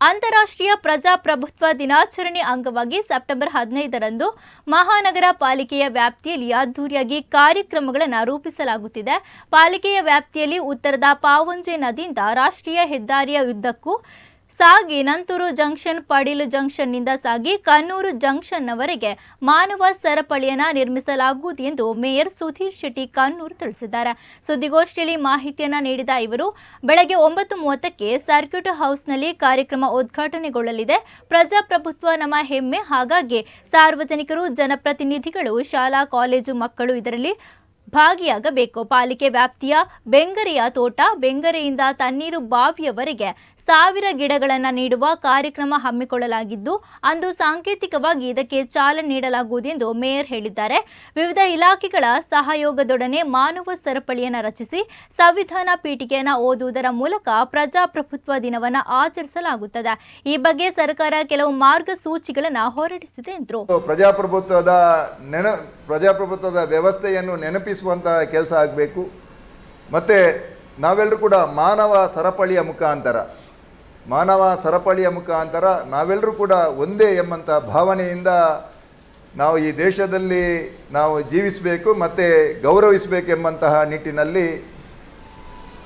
ಅಂತಾರಾಷ್ಟ್ರೀಯ ಪ್ರಜಾಪ್ರಭುತ್ವ ದಿನಾಚರಣೆ ಅಂಗವಾಗಿ ಸೆಪ್ಟೆಂಬರ್ ಹದಿನೈದರಂದು ಮಹಾನಗರ ಪಾಲಿಕೆಯ ವ್ಯಾಪ್ತಿಯಲ್ಲಿ ಅದ್ದೂರಿಯಾಗಿ ಕಾರ್ಯಕ್ರಮಗಳನ್ನು ರೂಪಿಸಲಾಗುತ್ತಿದೆ. ಪಾಲಿಕೆಯ ವ್ಯಾಪ್ತಿಯಲ್ಲಿ ಉತ್ತರದ ಪಾವಂಜೆ ನದಿಯಿಂದ ರಾಷ್ಟ್ರೀಯ ಹೆದ್ದಾರಿಯ ಉದ್ದಕ್ಕೂ ಸಾಗಿ ನಂತೂರು ಜಂಕ್ಷನ್, ಪಡೀಲು ಜಂಕ್ಷನ್ನಿಂದ ಸಾಗಿ ಕನ್ನೂರು ಜಂಕ್ಷನ್ನವರೆಗೆ ಮಾನವ ಸರಪಳಿಯನ್ನು ನಿರ್ಮಿಸಲಾಗುವುದು ಎಂದು ಮೇಯರ್ ಸುಧೀರ್ ಶೆಟ್ಟಿ ಕನ್ನೂರು ತಿಳಿಸಿದ್ದಾರೆ. ಸುದ್ದಿಗೋಷ್ಠಿಯಲ್ಲಿ ಮಾಹಿತಿಯನ್ನು ನೀಡಿದ ಇವರು, ಬೆಳಗ್ಗೆ ಒಂಬತ್ತು ಮೂವತ್ತಕ್ಕೆ ಸರ್ಕ್ಯೂಟ್ ಹೌಸ್ನಲ್ಲಿ ಕಾರ್ಯಕ್ರಮ ಉದ್ಘಾಟನೆಗೊಳ್ಳಲಿದೆ. ಪ್ರಜಾಪ್ರಭುತ್ವ ನಮ್ಮ ಹೆಮ್ಮೆ. ಹಾಗಾಗಿ ಸಾರ್ವಜನಿಕರು, ಜನಪ್ರತಿನಿಧಿಗಳು, ಶಾಲಾ, ಕಾಲೇಜು ಮಕ್ಕಳು ಇದರಲ್ಲಿ ಭಾಗಿಯಾಗಬೇಕು. ಪಾಲಿಕೆ ವ್ಯಾಪ್ತಿಯ ಬೆಂಗರೆಯ ತೋಟ, ಬೆಂಗರೆಯಿಂದ ತಣ್ಣೀರು ಬಾವಿಯವರೆಗೆ ಸಾವಿರ ಗಿಡಗಳನ್ನು ನೀಡುವ ಕಾರ್ಯಕ್ರಮ ಹಮ್ಮಿಕೊಳ್ಳಲಾಗಿದ್ದು, ಅಂದು ಸಾಂಕೇತಿಕವಾಗಿ ಇದಕ್ಕೆ ಚಾಲನೆ ನೀಡಲಾಗುವುದು ಎಂದು ಮೇಯರ್ ಹೇಳಿದ್ದಾರೆ. ವಿವಿಧ ಇಲಾಖೆಗಳ ಸಹಯೋಗದೊಡನೆ ಮಾನವ ಸರಪಳಿಯನ್ನು ರಚಿಸಿ, ಸಂವಿಧಾನ ಪೀಠಿಕೆಯನ್ನು ಓದುವುದರ ಮೂಲಕ ಪ್ರಜಾಪ್ರಭುತ್ವ ದಿನವನ್ನು ಆಚರಿಸಲಾಗುತ್ತದೆ. ಈ ಬಗ್ಗೆ ಸರ್ಕಾರ ಕೆಲವು ಮಾರ್ಗಸೂಚಿಗಳನ್ನು ಹೊರಡಿಸಿದೆ ಎಂದರು. ಪ್ರಜಾಪ್ರಭುತ್ವದ ನೆನ, ಪ್ರಜಾಪ್ರಭುತ್ವದ ವ್ಯವಸ್ಥೆಯನ್ನು ನೆನಪಿಸುವಂತಹ ಕೆಲಸ ಆಗಬೇಕು. ಮತ್ತು ನಾವೆಲ್ಲರೂ ಕೂಡ ಮಾನವ ಸರಪಳಿಯ ಮುಖಾಂತರ ಮಾನವ ಸರಪಳಿಯ ಮುಖಾಂತರ ನಾವೆಲ್ಲರೂ ಕೂಡ ಒಂದೇ ಎಂಬಂಥ ಭಾವನೆಯಿಂದ ನಾವು ಈ ದೇಶದಲ್ಲಿ ನಾವು ಜೀವಿಸಬೇಕು ಮತ್ತು ಗೌರವಿಸಬೇಕೆಂಬಂತಹ ನಿಟ್ಟಿನಲ್ಲಿ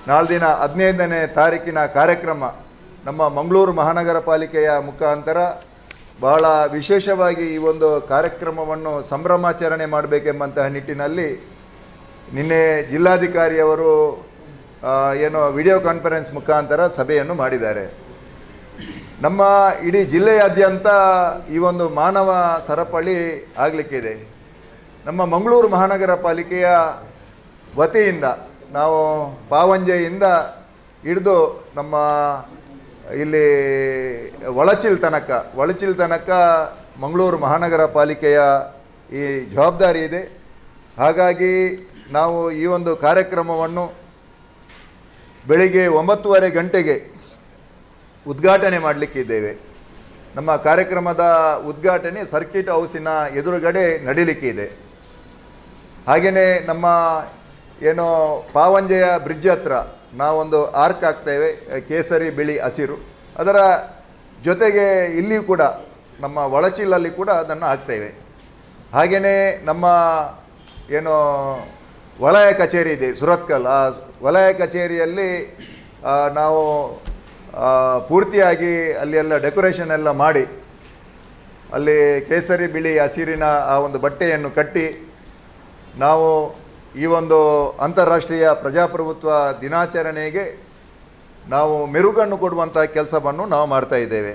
ನಾಳೆ ದಿನ ಹದಿನೈದನೇ ತಾರೀಕಿನ ಕಾರ್ಯಕ್ರಮ ನಮ್ಮ ಮಂಗಳೂರು ಮಹಾನಗರ ಪಾಲಿಕೆಯ ಮುಖಾಂತರ ಬಹಳ ವಿಶೇಷವಾಗಿ ಈ ಒಂದು ಕಾರ್ಯಕ್ರಮವನ್ನು ಸಂಭ್ರಮಾಚರಣೆ ಮಾಡಬೇಕೆಂಬಂತಹ ನಿಟ್ಟಿನಲ್ಲಿ ನಿನ್ನೆ ಜಿಲ್ಲಾಧಿಕಾರಿಯವರು ಏನೋ ವಿಡಿಯೋ ಕಾನ್ಫರೆನ್ಸ್ ಮುಖಾಂತರ ಸಭೆಯನ್ನು ಮಾಡಿದ್ದಾರೆ. ನಮ್ಮ ಇಡೀ ಜಿಲ್ಲೆಯಾದ್ಯಂತ ಈ ಒಂದು ಮಾನವ ಸರಪಳಿ ಆಗಲಿಕ್ಕಿದೆ. ನಮ್ಮ ಮಂಗಳೂರು ಮಹಾನಗರ ಪಾಲಿಕೆಯ ವತಿಯಿಂದ ನಾವು ಪಾವಂಜೆಯಿಂದ ಹಿಡಿದು ನಮ್ಮ ಇಲ್ಲಿ ಒಳಚಿಲ್ ತನಕ ಒಳಚಿಲ್ ತನಕ ಮಂಗಳೂರು ಮಹಾನಗರ ಪಾಲಿಕೆಯ ಈ ಜವಾಬ್ದಾರಿ ಇದೆ. ಹಾಗಾಗಿ ನಾವು ಈ ಒಂದು ಕಾರ್ಯಕ್ರಮವನ್ನು ಬೆಳಿಗ್ಗೆ ಒಂಬತ್ತುವರೆ ಗಂಟೆಗೆ ಉದ್ಘಾಟನೆ ಮಾಡಲಿಕ್ಕಿದ್ದೇವೆ ನಮ್ಮ ಕಾರ್ಯಕ್ರಮದ ಉದ್ಘಾಟನೆ ಸರ್ಕಿಟ್ ಹೌಸಿನ ಎದುರುಗಡೆ ನಡೀಲಿಕ್ಕಿದೆ ಹಾಗೆಯೇ ನಮ್ಮ ಏನು ಪಾವಂಜೆಯ ಬ್ರಿಡ್ಜ್ ಹತ್ರ ನಾವೊಂದು ಆರ್ಕ್ ಹಾಕ್ತೇವೆ, ಕೇಸರಿ, ಬಿಳಿ, ಹಸಿರು. ಅದರ ಜೊತೆಗೆ ಇಲ್ಲಿಯೂ ಕೂಡ ನಮ್ಮ ಒಳಚಿಲ್ಲಲ್ಲಿ ಕೂಡ ಅದನ್ನು ಹಾಕ್ತೇವೆ. ಹಾಗೆಯೇ ನಮ್ಮ ಏನು ವಲಯ ಕಚೇರಿ ಇದೆ, ಸುರತ್ಕಲ್. ಆ ವಲಯ ಕಚೇರಿಯಲ್ಲಿ ನಾವು ಪೂರ್ತಿಯಾಗಿ ಅಲ್ಲಿ ಎಲ್ಲ ಡೆಕೋರೇಷನ್ ಎಲ್ಲ ಮಾಡಿ, ಅಲ್ಲಿ ಕೇಸರಿ, ಬಿಳಿ, ಹಸಿರಿನ ಆ ಒಂದು ಬಟ್ಟೆಯನ್ನು ಕಟ್ಟಿ, ನಾವು ಈ ಒಂದು ಅಂತಾರಾಷ್ಟ್ರೀಯ ಪ್ರಜಾಪ್ರಭುತ್ವ ದಿನಾಚರಣೆಗೆ ನಾವು ಮೆರುಗನ್ನು ಕೊಡುವಂಥ ಕೆಲಸವನ್ನು ನಾವು ಮಾಡ್ತಾ ಇದ್ದೇವೆ.